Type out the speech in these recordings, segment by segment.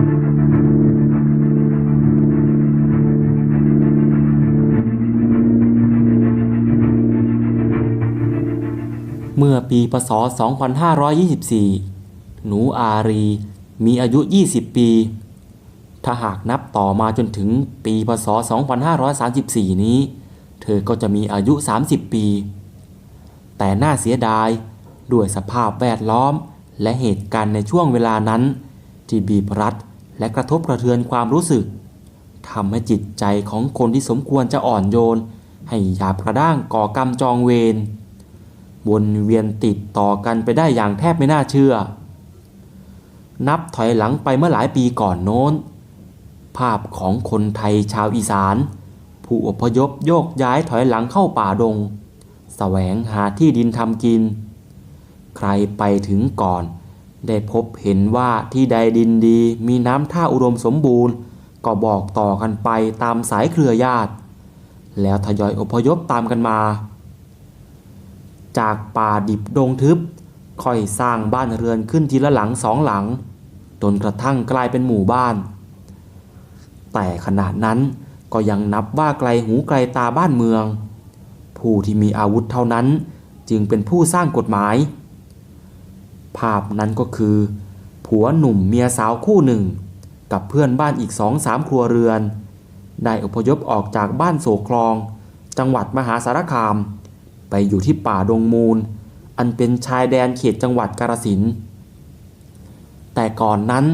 เมื่อปีพศ 2524 หนูอารี มีอายุ 20 ปี ถ้าหากนับต่อมาจนถึงปีพศ 2534 นี้ เธอก็จะมีอายุ 30 ปี แต่น่าเสียดายด้วยสภาพแวดล้อมและเหตุการณ์ในช่วงเวลานั้น ที่บีบรัดและกระทบกระเทือนความรู้สึกทำให้จิตใจของคนที่สมควรจะอ่อนโยน ให้หยาบกระด้างก่อกรรมจองเวรวนเวียนติดต่อกันไปได้อย่างแทบไม่น่าเชื่อ นับถอยหลังไปเมื่อหลายปีก่อนโน้น ภาพของคนไทยชาวอีสาน ผู้อพยพโยกย้ายถอยหลังเข้าป่าดงแสวงหาที่ดินทำกิน ใครไปถึงก่อน ได้พบเห็นว่าที่ใดดินดีมีน้ำท่าอุดมสมบูรณ์ ก็บอกต่อกันไปตามสายเครือญาติ แล้วทยอยอพยพตามกันมา จากป่าดิบดงทึบ ค่อยสร้างบ้านเรือนขึ้นทีละหลังสองหลัง จนกระทั่งกลายเป็นหมู่บ้าน แต่ขณะนั้นก็ยังนับว่าไกลหูไกลตาบ้านเมือง ผู้ที่มีอาวุธเท่านั้นจึงเป็นผู้สร้างกฎหมาย ภาพนั้นก็คือ ผัวหนุ่มเมียสาวคู่หนึ่ง กับเพื่อนบ้านอีกสองสามครัวเรือน ได้อพยพออกจากบ้านโศกคลอง จังหวัดมหาสารคาม ไปอยู่ที่ป่าดงมูล อันเป็นชายแดนเขตจังหวัดกาฬสินธุ์แต่ก่อนนั้น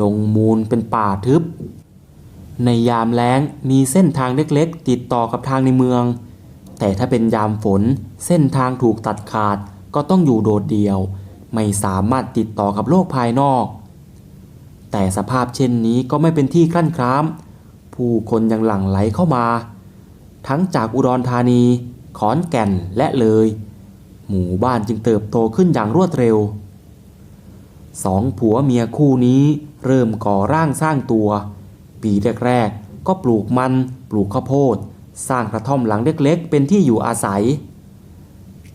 ดงมูลเป็นป่าทึบ ในยามแล้งมีเส้นทางเล็กๆ ติดต่อกับทางในเมือง แต่ถ้าเป็นยามฝนเส้นทางถูกตัดขาดก็ต้องอยู่โดดเดี่ยว ไม่สามารถติดต่อกับโลกภายนอก แต่สภาพเช่นนี้ก็ไม่เป็นที่คลั่นคล้าม ผู้คนยังหลั่งไหลเข้ามา ทั้งจากอุดรธานี ขอนแก่นและเลย หมู่บ้านจึงเติบโตขึ้นอย่างรวดเร็วสองผัวเมียคู่นี้เริ่มก่อร่างสร้างตัว ปีแรกๆก็ปลูกมัน ปลูกข้าวโพด สร้างกระท่อมหลังเล็กๆ เป็นที่อยู่อาศัย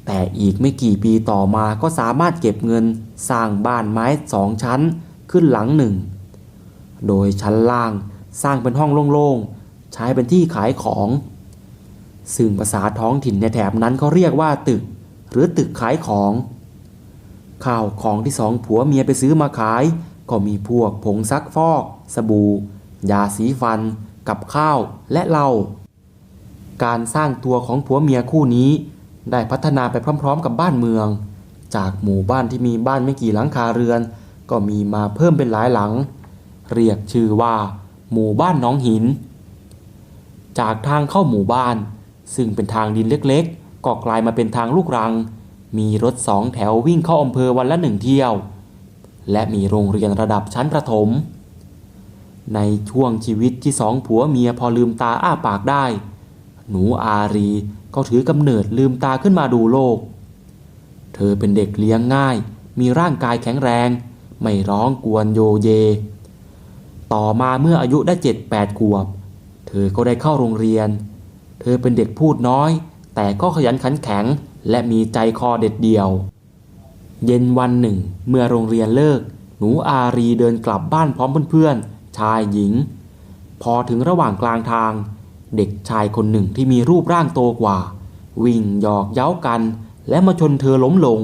แต่อีกไม่กี่ปีต่อมาก็สามารถเก็บเงินสร้างบ้านไม้สองชั้นขึ้นหลังหนึ่ง โดยชั้นล่างสร้างเป็นห้องโล่งๆ ใช้เป็นที่ขายของ ซึ่งภาษาท้องถิ่นในแถบนั้นเขาเรียกว่าตึก หรือตึกขายของ ข้าวของที่สองผัวเมียไปซื้อมาขาย ก็มีพวกผงซักฟอก สบู่ ยาสีฟัน กับข้าวและเหล้า การสร้างตัวของผัวเมียคู่นี้ ได้พัฒนาไปพร้อม ๆ กับบ้านเมือง จากหมู่บ้านที่มีบ้านไม่กี่หลังคาเรือน ก็มีมาเพิ่มเป็นหลายหลัง เรียกชื่อว่า หมู่บ้านน้องหิน จากทางเข้าหมู่บ้าน ซึ่งเป็นทางดินเล็กๆ ก็กลายมาเป็นทางลูกรัง มีรถสองแถววิ่งเข้าอำเภอวันละหนึ่งเที่ยว และมีโรงเรียนระดับชั้นประถม ในช่วงชีวิตที่สองผัวเมียพอลืมตาอ้าปากได้ หนูอารี ก็ถือกำเนิดลืมตาขึ้นมาดูโลก เธอเป็นเด็กเลี้ยงง่าย มีร่างกายแข็งแรง ไม่ร้องกวนโยเย ต่อมาเมื่ออายุได้เจ็ดแปดขวบ เธอก็ได้เข้าโรงเรียน เธอเป็นเด็กพูดน้อย แต่ก็ขยันขันแข็ง และมีใจคอเด็ดเดี่ยว เย็นวันหนึ่ง เมื่อโรงเรียนเลิก หนูอารีเดินกลับบ้านพร้อมเพื่อนๆชายหญิง พอถึงระหว่างกลางทาง เด็กชายคนหนึ่งที่มีรูปร่างโตกว่า วิ่งหยอกเย้ากัน และมาชนเธอล้มลง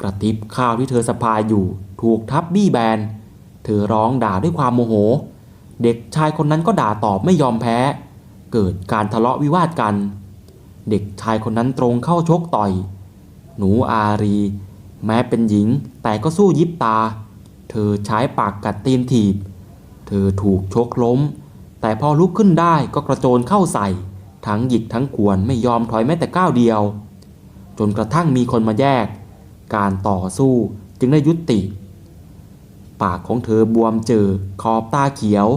กระติบข้าวที่เธอสะพายอยู่ ถูกทับบี้แบน เธอร้องด่าด้วยความโมโห เด็กชายคนนั้นก็ด่าตอบไม่ยอมแพ้ เกิดการทะเลาะวิวาทกัน เด็กชายคนนั้นตรงเข้าชกต่อย หนูอารี แม้เป็นหญิงแต่ก็สู้ยิบตา เธอใช้ปากกัดตีนถีบ เธอถูกชกล้ม แต่พอลุกขึ้นได้ก็กระโจนเข้าใส่ ทั้งหยิกทั้งกวนไม่ยอมถอยแม้แต่ก้าวเดียว จนกระทั่งมีคนมาแยก การต่อสู้จึงได้ยุติ ปากของเธอบวมเจอขอบตาเขียว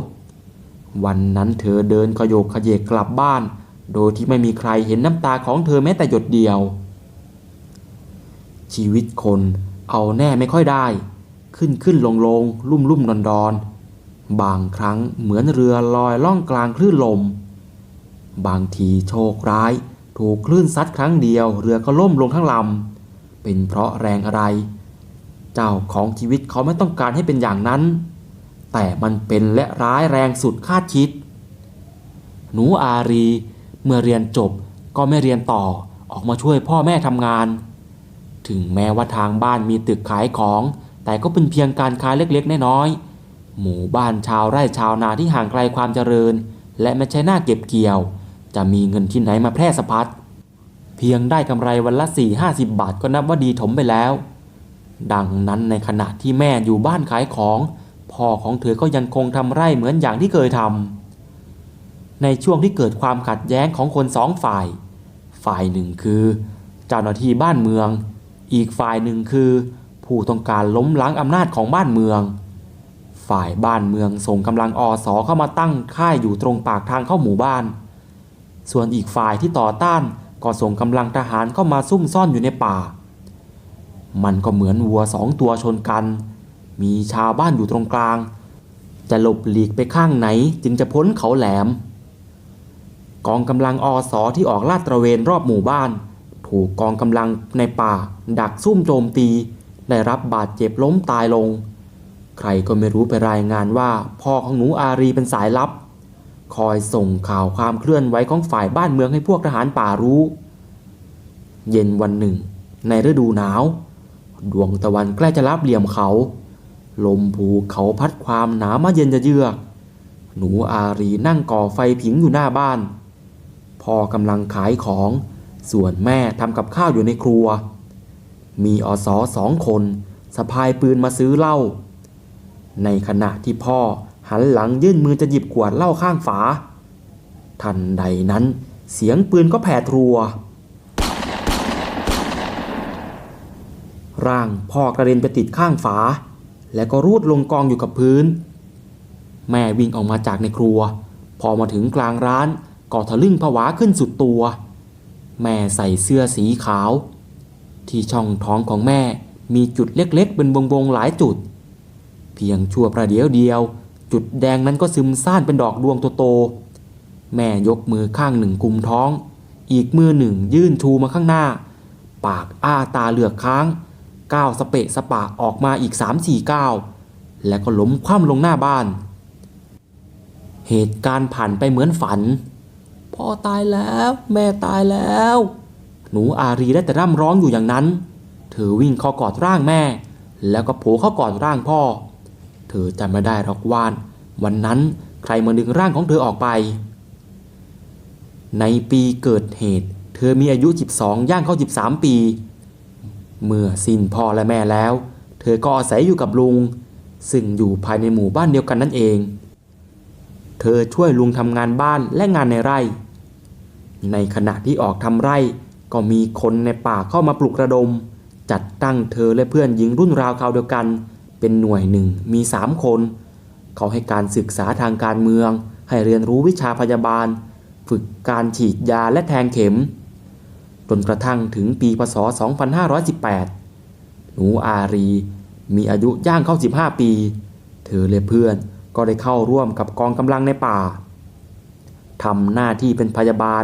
วันนั้นเธอเดินขยโยกขยเยกกลับบ้าน โดยที่ไม่มีใครเห็นน้ำตาของเธอแม้แต่หยดเดียว ชีวิตคนเอาแน่ไม่ค่อยได้ ขึ้นขึ้นลงลงลุ่มลุ่มดอนดอน บางครั้งเหมือนเรือลอยล่องกลางคลื่นลม บางทีโชคร้าย ถูกคลื่นซัดครั้งเดียว เรือก็ล่มลงทั้งลำ เป็นเพราะแรงอะไร เจ้าของชีวิตเขาไม่ต้องการให้เป็นอย่างนั้น แต่มันเป็นและร้ายแรงสุดคาดคิด หนูอารี เมื่อเรียนจบก็ไม่เรียนต่อออกมาช่วยพ่อแม่ทำงาน ถึงแม้ว่าทางบ้านมีตึกขายของ แต่ก็เป็นเพียงการค้าเล็กๆน้อยๆ หมู่บ้านชาวไร่ชาวนาที่ห่างไกลความเจริญ และไม่ใช่หน้าเก็บเกี่ยว จะมีเงินที่ไหนมาแพร่สะพัดเพียงได้กำไรวันละ 4 50 บาทก็นับว่าดีถมไปแล้ว ดังนั้นในขณะที่แม่อยู่บ้านขายของ พ่อของเธอก็ยังคงทำไร่เหมือนอย่างที่เคยทำในช่วงที่เกิดความขัดแย้งของคนสองฝ่าย ฝ่ายหนึ่งคือ เจ้าหน้าที่บ้านเมือง อีกฝ่ายหนึ่งคือ ผู้ต้องการล้มล้างอำนาจของบ้านเมือง ฝ่ายบ้านเมืองส่งกำลังอสอเข้ามาตั้งค่ายอยู่ตรงปากทางเข้าหมู่บ้าน ส่วนอีกฝ่ายที่ต่อต้านก็ส่งกำลังทหารเข้ามาซุ่มซ่อนอยู่ในป่า มันก็เหมือนวัวสองตัวชนกัน มีชาวบ้านอยู่ตรงกลาง จะหลบหลีกไปข้างไหนจึงจะพ้นเขาแหลม กองกำลังอสอที่ออกลาดตระเวนรอบหมู่บ้าน ถูกกองกำลังในป่า ดักซุ่มโจมตี ได้รับบาดเจ็บล้มตายลง ใครก็ไม่รู้ไปรายงานว่าพ่อของหนูอารีเป็นสายลับ คอยส่งข่าวความเคลื่อนไหวของฝ่ายบ้านเมืองให้พวกทหารป่ารู้ เย็นวันหนึ่ง ในฤดูหนาว ดวงตะวันใกล้จะรับเหลี่ยมเขา ลมภูเขาพัดความหนาวมาเย็นจะเยือกหนูอารีนั่งก่อไฟผิงอยู่หน้าบ้าน พ่อกำลังขายของ ส่วนแม่ทำกับข้าวอยู่ในครัว มีอสอสองคนสะพายปืนมาซื้อเหล้า ในขณะที่พ่อหันหลังยื่นมือจะหยิบขวดเหล้าข้างฝา ทันใดนั้นเสียงปืนก็แผ่ทรัว ร่างพ่อกระเด็นไปติดข้างฝา แล้วก็รูดลงกองอยู่กับพื้น แม่วิ่งออกมาจากในครัว พอมาถึงกลางร้านก็ทะลึ่งผวาขึ้นสุดตัว แม่ใส่เสื้อสีขาว ที่ช่องท้องของแม่มีจุดเล็กๆ เป็นวงๆหลายจุด พียงชั่วประเดี๋ยวเดียว จุดแดงนั้นก็ซึมซ่านเป็นดอกดวงโตๆแม่ยกมือข้างหนึ่งกุมท้อง อีกมือหนึ่งยื่นชูมาข้างหน้า ปากอ้าตาเหลือกค้างก้าวสเปะสปะออกมาอีกสามสี่ก้าวแล้วก็ล้มคว่ำลงหน้าบ้าน เหตุการณ์ผ่านไปเหมือนฝัน พ่อตายแล้ว แม่ตายแล้ว หนูอารีได้แต่ร่ำร้องอยู่อย่างนั้น เธอวิ่งเข้ากอดร่างแม่ แล้วก็โผล่เข้ากอดร่างพ่อ เธอจำไม่ได้หรอกว่านวันนั้นใครมาดึงร่างของเธอออกไป ในปีเกิดเหตุ เธอมีอายุ 12 ย่างเข้า 13 ปี เมื่อสิ้นพ่อและแม่แล้ว เธอก็อาศัยอยู่กับลุง ซึ่งอยู่ภายในหมู่บ้านเดียวกันนั่นเอง เธอช่วยลุงทำงานบ้านและงานในไร่ ในขณะที่ออกทำไร่ก็มีคนในป่าเข้ามาปลุกระดม จัดตั้งเธอและเพื่อนหญิงรุ่นราวคราวเดียวกัน เป็นหน่วยหนึ่งมีสามคน เขาให้การศึกษาทางการเมือง ให้เรียนรู้วิชาพยาบาล ฝึกการฉีดยาและแทงเข็ม จนกระทั่งถึงปีพศ 2518 หนูอารี มีอายุย่างเข้า 15 ปี เธอและเพื่อนก็ได้เข้าร่วมกับกองกำลังในป่าทำหน้าที่เป็นพยาบาล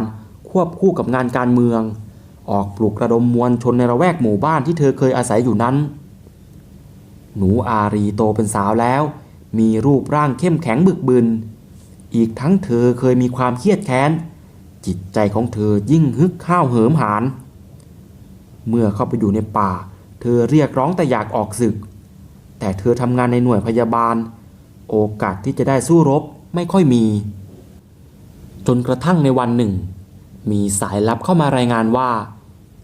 ควบคู่กับงานการเมือง ออกปลุกระดมมวลชนในระแวกหมู่บ้านที่เธอเคยอาศัยอยู่นั้น หนูอารีโตเป็นสาวแล้ว มีรูปร่างเข้มแข็งบึกบึน อีกทั้งเธอเคยมีความเครียดแค้น จิตใจของเธอยิ่งฮึกข้าวเหิมหาน เมื่อเข้าไปอยู่ในป่า เธอเรียกร้องแต่อยากออกศึก แต่เธอทำงานในหน่วยพยาบาล โอกาสที่จะได้สู้รบไม่ค่อยมี จนกระทั่งในวันหนึ่ง มีสายลับเข้ามารายงานว่า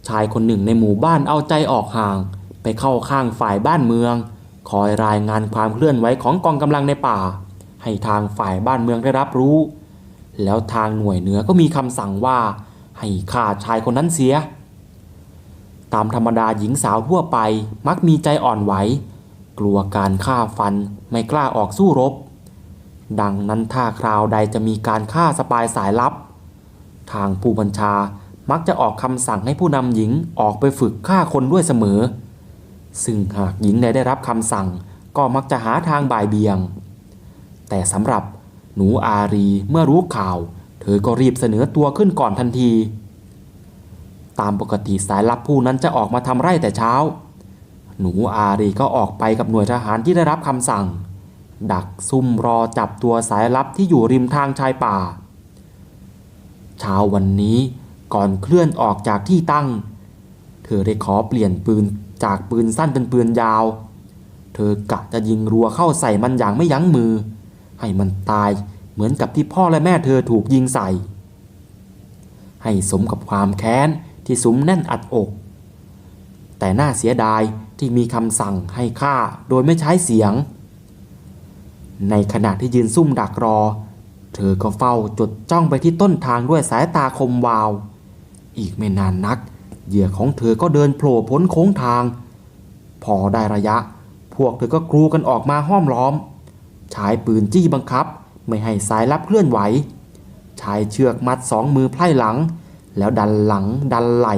ชายคนหนึ่งในหมู่บ้านเอาใจออกห่างไปเข้าข้างฝ่ายบ้านเมือง คอยรายงานความเคลื่อนไหวของกองกำลังในป่า ให้ทางฝ่ายบ้านเมืองได้รับรู้ แล้วทางหน่วยเหนือก็มีคำสั่งว่า ให้ฆ่าชายคนนั้นเสีย ตามธรรมดาหญิงสาวทั่วไปมักมีใจอ่อนไหว กลัวการฆ่าฟันไม่กล้าออกสู้รบ ดังนั้นถ้าคราวใดจะมีการฆ่าสปายสายลับ ทางผู้บัญชามักจะออกคำสั่งให้ผู้นำหญิงออกไปฝึกฆ่าคนด้วยเสมอ ซึ่งหากหญิงใดได้รับคำสั่งก็มักจะหาทางบ่ายเบียง แต่สำหรับหนูอารีเมื่อรู้ข่าว เธอก็รีบเสนอตัวขึ้นก่อนทันที ตามปกติสายลับผู้นั้นจะออกมาทำไร่แต่เช้า หนูอารีก็ออกไปกับหน่วยทหารที่ได้รับคำสั่ง ดักซุ่มรอจับตัวสายลับที่อยู่ริมทางชายป่า เช้าวันนี้ก่อนเคลื่อนออกจากที่ตั้ง เธอได้ขอเปลี่ยนปืน จากปืนสั้นเป็นปืนยาว เธอกะจะยิงรัวเข้าใส่มันอย่างไม่ยั้งมือ ให้มันตายเหมือนกับที่พ่อและแม่เธอถูกยิงใส่ ให้สมกับความแค้นที่สุมแน่นอัดอก แต่น่าเสียดายที่มีคำสั่งให้ฆ่าโดยไม่ใช้เสียง ในขณะที่ยืนซุ่มดักรอ เธอก็เฝ้าจดจ้องไปที่ต้นทางด้วยสายตาคมวาว อีกไม่นานนัก เหยื่อของเธอก็เดินโผล่พ้นโค้งทาง พอได้ระยะ พวกเธอก็กรูกันออกมาห้อมล้อมใช้ปืนจี้บังคับ ไม่ให้สายลับเคลื่อนไหวใช้เชือกมัดสองมือไพร่หลัง แล้วดันหลังดันไหล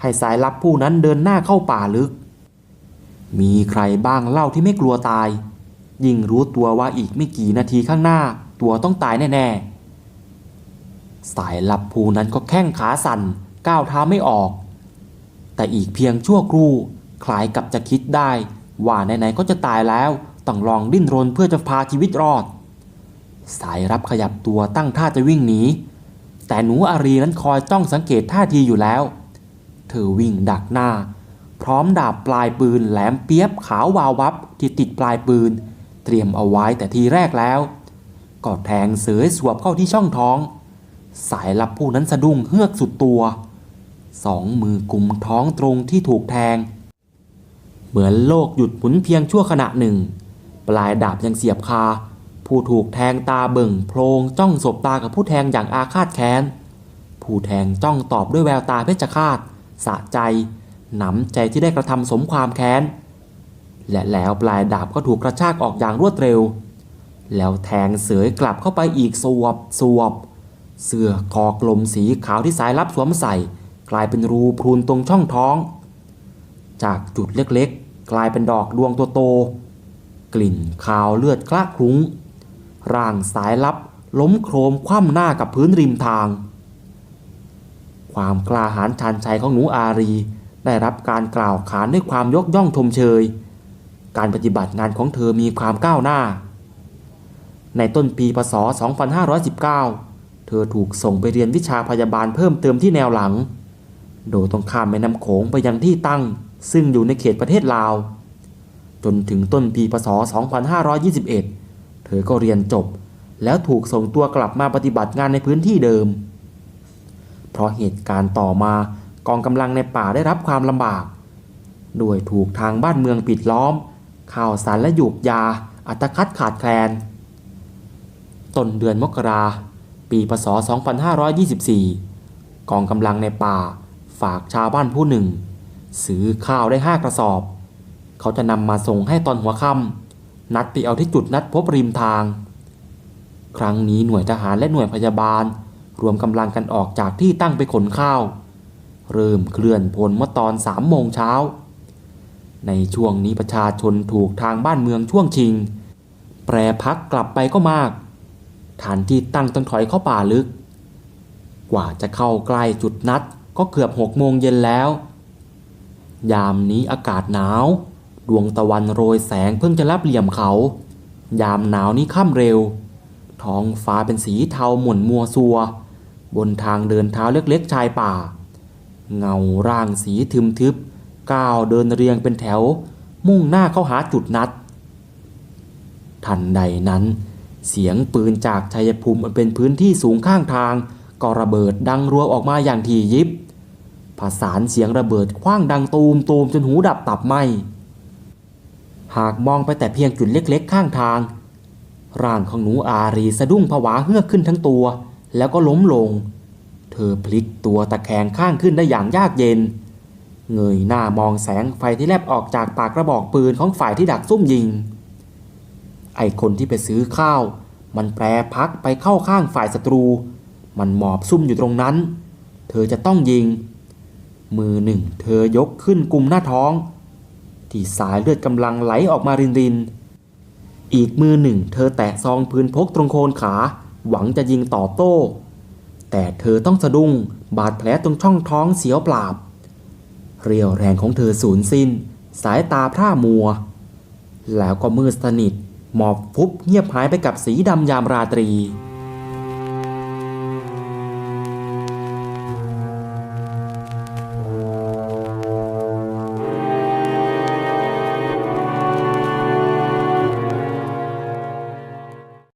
ให้สายลับผู้นั้นเดินหน้าเข้าป่าลึก มีใครบ้างเล่าที่ไม่กลัวตาย ยิ่งรู้ตัวว่าอีกไม่กี่นาทีข้างหน้า ตัวต้องตายแน่ๆ สายลับผู้นั้นก็แข้งขาสั่นก้าวเท้าไม่ออก แต่อีกเพียงชั่วครู่คล้ายกับจะคิดได้ ว่าไหนๆก็จะตายแล้วต้องลองดิ้นรนเพื่อจะพาชีวิตรอด สายรับขยับตัวตั้งท่าจะวิ่งหนีแต่หนูอารีนั้นคอยจ้องสังเกตท่าทีอยู่แล้ว เธอวิ่งดักหน้า พร้อมดาบปลายปืนแหลมเปียบขาววาววับที่ติดปลายปืน เตรียมเอาไว้แต่ทีแรกแล้วก็แทงเสยสวบเข้าที่ช่องท้อง สายลับผู้นั้นสะดุ้งเฮือกสุดตัว สองมือกุมท้องตรงที่ถูกแทง เหมือนโลกหยุดหมุนเพียงชั่วขณะหนึ่ง ปลายดาบยังเสียบคา ผู้ถูกแทงตาเบิ่งโพลงจ้องสบตากับผู้แทงอย่างอาฆาตแค้น ผู้แทงจ้องตอบด้วยแววตาเพชฌฆาตสะใจ หนำใจที่ได้กระทำสมความแค้น และแล้วปลายดาบก็ถูกกระชากออกอย่างรวดเร็ว แล้วแทงเสยกลับเข้าไปอีกสวบสวบ เสื้อคอกลมสีขาวที่สายลับสวมใส่ กลายเป็นรูพรุนตรงช่องท้อง จากจุดเล็กๆ กลายเป็นดอกดวงตัวโต กลิ่นคาวเลือดคละคลุ้ง ร่างสายลับล้มโครมคว่ำหน้ากับพื้นริมทาง ความกล้าหาญชาญชัยของหนูอารี ได้รับการกล่าวขานด้วยความยกย่องชมเชย การปฏิบัติงานของเธอมีความก้าวหน้า ในต้นปีพศ 2519 เธอถูกส่งไปเรียนวิชาพยาบาลเพิ่มเติมที่แนวหลัง โดยต้องข้ามแม่น้ำโขงไปยังที่ตั้ง ซึ่งอยู่ในเขตประเทศลาว จนถึงต้นปีพศ 2521 เธอก็เรียนจบ แล้วถูกส่งตัวกลับมาปฏิบัติงานในพื้นที่เดิม เพราะเหตุการณ์ต่อมากองกำลังในป่าได้รับความลำบากโดยถูกทางบ้านเมืองปิดล้อม ข่าวสารและหยูกยา อัตคัดขาดแคลน ต้นเดือนมกราปีพศ 2524 กองกำลังในป่า ฝากชาวบ้านผู้หนึ่ง ซื้อข้าวได้ห้ากระสอบ เขาจะนำมาส่งให้ตอนหัวค่ำนัดไปเอาที่จุดนัดพบริมทาง ครั้งนี้หน่วยทหารและหน่วยพยาบาล รวมกำลังกันออกจากที่ตั้งไปขนข้าว เริ่มเคลื่อนพลเมื่อตอนสามโมงเช้า ในช่วงนี้ประชาชนถูกทางบ้านเมืองช่วงชิง แปรพักกลับไปก็มาก ฐานที่ตั้งต้องถอยเข้าป่าลึก กว่าจะเข้าใกล้จุดนัด ก็เกือบหกโมงเย็นแล้ว ยามนี้อากาศหนาว ดวงตะวันโรยแสงเพิ่งจะรับเหลี่ยมเขา ยามหนาวนี้ค่ำเร็ว ท้องฟ้าเป็นสีเทาหม่นมัวซัว บนทางเดินเท้าเล็กๆชายป่า เงาร่างสีทึมทึบ ก้าวเดินเรียงเป็นแถว มุ่งหน้าเข้าหาจุดนัด ทันใดนั้น เสียงปืนจากชัยภูมิอันเป็นพื้นที่สูงข้างทางก็ระเบิดดังรัวออกมาอย่างถี่ยิบ ผสานเสียงระเบิดคว้างดังตูมตูมจนหูดับตับไหมหากมองไปแต่เพียงจุดเล็กๆ ข้างทาง ร่างของหนูอารีสะดุ้งผวาเฮือกขึ้นทั้งตัว แล้วก็ล้มลง เธอพลิกตัวตะแคงข้างขึ้นได้อย่างยากเย็น เงยหน้ามองแสงไฟที่แลบออกจากปากกระบอกปืนของฝ่ายที่ดักซุ่มยิง ไอคนที่ไปซื้อข้าว มันแปรพักไปเข้าข้างฝ่ายศัตรู มันหมอบซุ่มอยู่ตรงนั้น เธอจะต้องยิง มือหนึ่งเธอยกขึ้นกุมหน้าท้อง ที่สายเลือดกำลังไหลออกมารินริน อีกมือหนึ่งเธอแตะซองปืนพกตรงโคนขา หวังจะยิงตอบโต้ แต่เธอต้องสะดุ้งบาดแผลตรงช่องท้องเสียวปราบ เรียวแรงของเธอสูญสิ้น สายตาพร่ามัว แล้วก็มืดสนิท หมอบฟุบเงียบหายไปกับสีดำยามราตรี